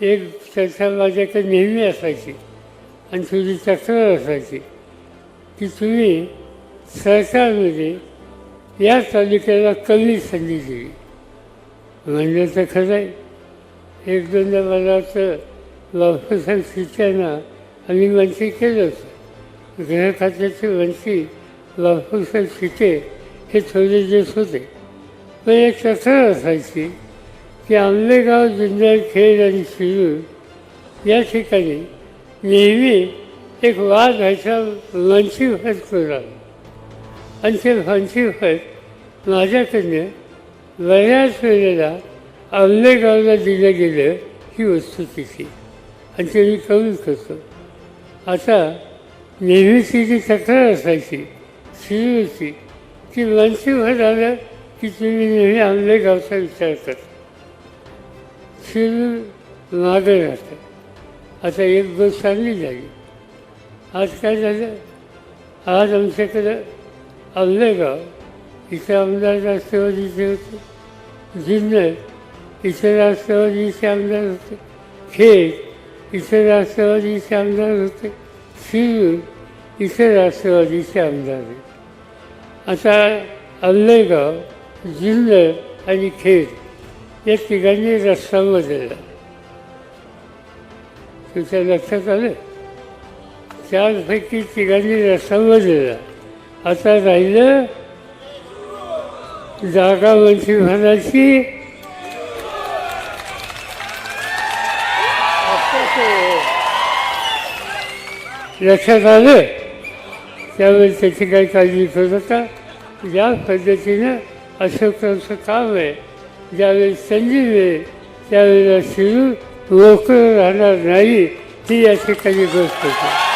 एक चर्चा माझ्याकडे नेहमी असायची आणि तुझी तक्रार असायची. की तुम्ही सरकारमध्ये या तालुक्याला कमी संधी दिली. म्हणजे तर खरं आहे एक दोनदा मला तर बाबासाहेब शिक्षणा आम्ही मंत्री केलं होतं गृह मंत्री बाबासाहेब शिटे हे थोडे दिवस होते. पण एक तक्रार असायची की आंबेगाव जिंदल खेड आणि शिरूर या ठिकाणी नेहमी एक वाद व्हायचा वंशी भट प्रोग्राम आणि ते वंशी भट माझ्याकडनं बऱ्याच वेळेला आंबेगावला दिलं गेलं ही वस्तुस्थिती आणि ते मी कमी करतो. आता नेहमीची जी तक्रार असायची शिरूरची की वंशी भट आलं की तुम्ही नेहमी आंबेगावचा विचार करता. शिरूर मागे राहतं आता एक गोष्ट चांगली झाली. आज काय झालं? आज आमच्याकडं आंबेगाव इथे आमदार राष्ट्रवादीचे होते. जिन्नर इथे राष्ट्रवादीचे आमदार होते. खेड इथे राष्ट्रवादीचे आमदार होते. शिरूर इथे राष्ट्रवादीचे आमदार होते. आता आंबेगाव जुन्नर आणि खेड या तिघांनी रस्ता बदलला तुमच्या लक्षात आलं चारपैकी तिघांनी रस्ता बदलला आता राहिलं जागा म्हणजे म्हणायची. लक्षात आलं त्यावेळी त्याची काही काळजी करत होता. ज्या पद्धतीनं अशोकांचं काम आहे. ज्यावेळी संधी मिळेल त्यावेळेला शिरू मोकळं राहणार नाही ही या ठिकाणी गोष्ट होती